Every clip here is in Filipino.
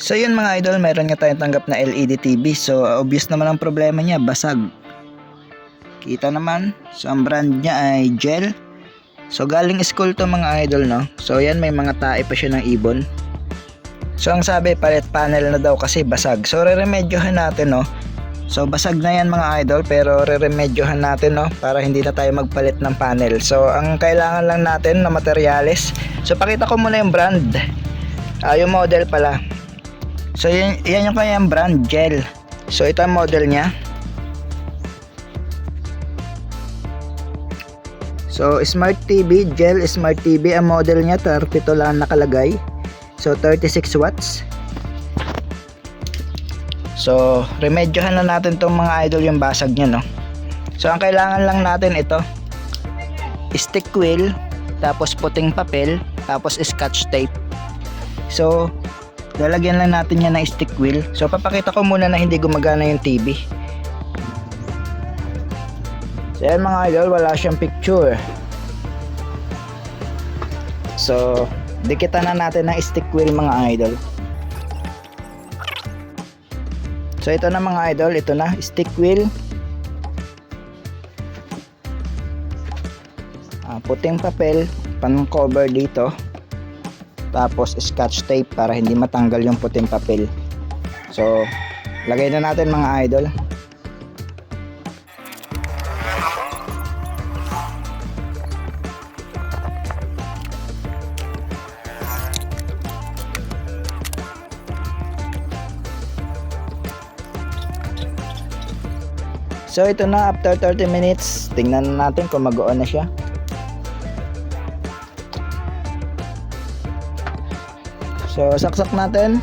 So yun mga idol, meron nga tayong tanggap na LED TV. So obvious naman ang problema niya, basag. Kita naman, so ang brand niya ay gel. So galing school to mga idol no. So yan may mga tae pa siya ng ibon. So ang sabi palit panel na daw kasi basag. So re-remedyohan natin no. So basag na yan mga idol pero re-remedyohan natin no para hindi na tayo magpalit ng panel. So ang kailangan lang natin na materyales. So pakita ko muna yung brand. Ah, yung model pala. So yan, yan yung kanyang brand gel. So ito ang model niya. So Smart TV, gel Smart TV ang model niya 32 lang nakalagay. So 36 watts. So remedyohan na natin tong mga idol yung basag niya no. So ang kailangan lang natin ito stick wheel tapos puting papel tapos scotch tape. So lalagyan lang natin yan ng stick wheel. So papakita ko muna na hindi gumagana yung TV. So yan mga idol, wala siyang picture. So, dikitan na natin ng stick wheel mga idol. So ito na mga idol, ito na, stick wheel. Ah, puting papel, pang cover dito. Tapos scotch tape para hindi matanggal yung puting papel. So, lagay na natin mga idol. So ito na after 30 minutes, tingnan na natin kung mag-on na siya. So saksak natin.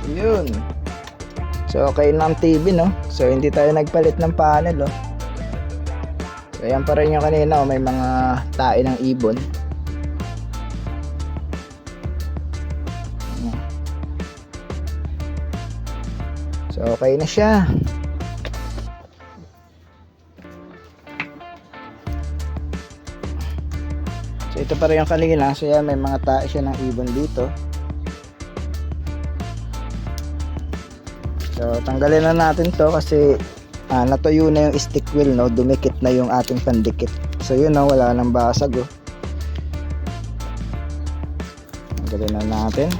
So, yun. So okay ang TV no. So hindi tayo nagpalit ng panel oh. So yan pa rin yung kanina oh, may mga tae ng ibon. So okay na siya. So ito pa rin yung kanina. So yan may mga tae siya ng ibon dito. So tanggalin na natin to kasi ah, natuyo na yung stick wheel no. Dumikit na yung ating pandikit. So yun no, wala nang basag oh. Tanggalin na natin.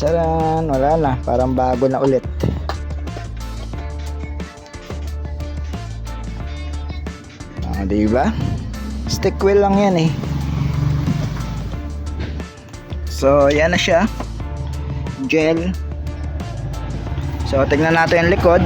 Tcharan! Wala na. Parang bago na ulit. Ah, di ba? Stick wheel lang yan eh. So, yan na siya. Gel. So, tignan natin yung likod.